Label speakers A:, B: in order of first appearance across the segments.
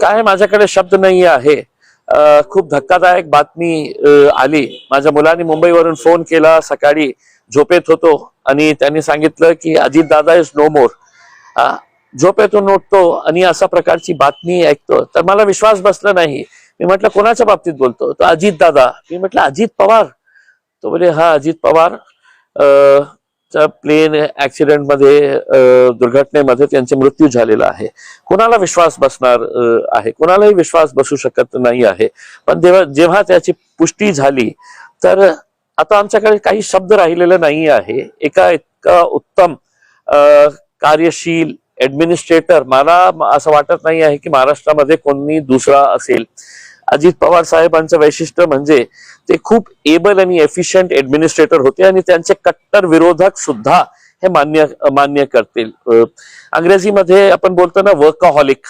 A: काय माझ्याकडे शब्द नाही आहे. खूप धक्कादायक बातमी आली. माझ्या मुलांनी मुंबईवरून फोन केला. सकाळी झोपेत होतो आणि त्यांनी सांगितलं की अजित दादा इज नो मोर झोपेतून उठतो आणि अशा प्रकारची बातमी ऐकतो. तर मला विश्वास बसला नाही. मी म्हटलं कोणाच्या बाबतीत बोलतो? तर अजित दादा मी म्हटलं अजित पवार. तो बोले हा अजित पवार. प्लेन ऍक्सिडेंटमध्ये दुर्घटनेमध्ये त्यांचे मृत्यू झालेला आहे. कोणाला विश्वास बसणार आहे? कोणालाही विश्वास बसू शकत नाही आहे. पण जेव्हा जेव्हा त्याची पुष्टी झाली तर आता आमच्याकडे काही शब्द राहिलेले नाही आहे. एका इतका उत्तम कार्यशील ऍडमिनिस्ट्रेटर मला असं वाटत नाही आहे की महाराष्ट्रामध्ये कोणी दुसरा असेल. अजित पवार साहेबांचं वैशिष्ट्य म्हणजे ते खूप एबल आणि एफिशियंट ऍडमिनिस्ट्रेटर होते आणि त्यांचे कट्टर विरोधक सुद्धा हे मान्य मान्य करतील. अंग्रेजीमध्ये आपण बोलतो ना वर्कहॉलिक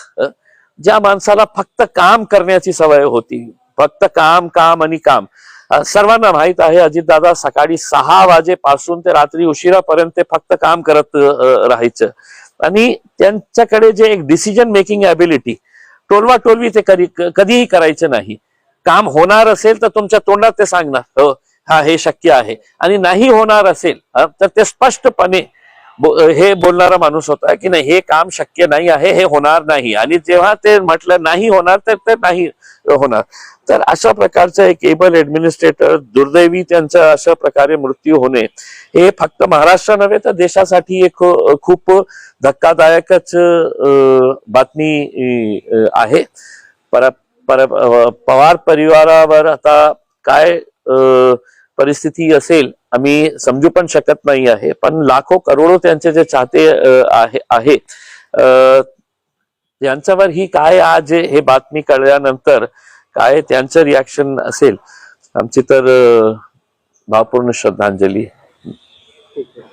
A: ज्या माणसाला फक्त काम करण्याची सवय होती. फक्त काम काम आणि काम. सर्वांना माहीत आहे अजितदादा सकाळी सहा वाजेपासून ते रात्री उशिरापर्यंत ते फक्त काम करत राहायचं. आणि त्यांच्याकडे जे एक डिसिजन मेकिंग ॲबिलिटी टोलवा टोलवी ते कधी कधीही करायचं नाही. काम होणार असेल तर तुमच्या तोंडात ते सांगणार हो हा हे शक्य आहे. आणि नाही होणार असेल तर ते स्पष्टपणे बो- हे बोलणारा माणूस होता की नाही हे काम शक्य नाही आहे हे होणार नाही. आणि जेव्हा ते म्हटलं नाही होणार तर ते नाही होणार. तर अशा प्रकारचं एक एबल ऍडमिनिस्ट्रेटर दुर्दैवी त्यांचा अशा प्रकारे मृत्यू होणे हे फक्त महाराष्ट्र नव्हे तर देशासाठी एक खूप धक्कादायकच बातमी आहे. पर पर पवार परिवारावर आता काय परिस्थिती असेल आम्ही समजू पण शकत नाही आहे पण लाखो करोडो त्यांचे जे चाहते आहे यांच्यावर ही काय आज हे बातमी कळल्यानंतर काय त्यांचं रिॲक्शन असेल? आमची तर भावपूर्ण श्रद्धांजली.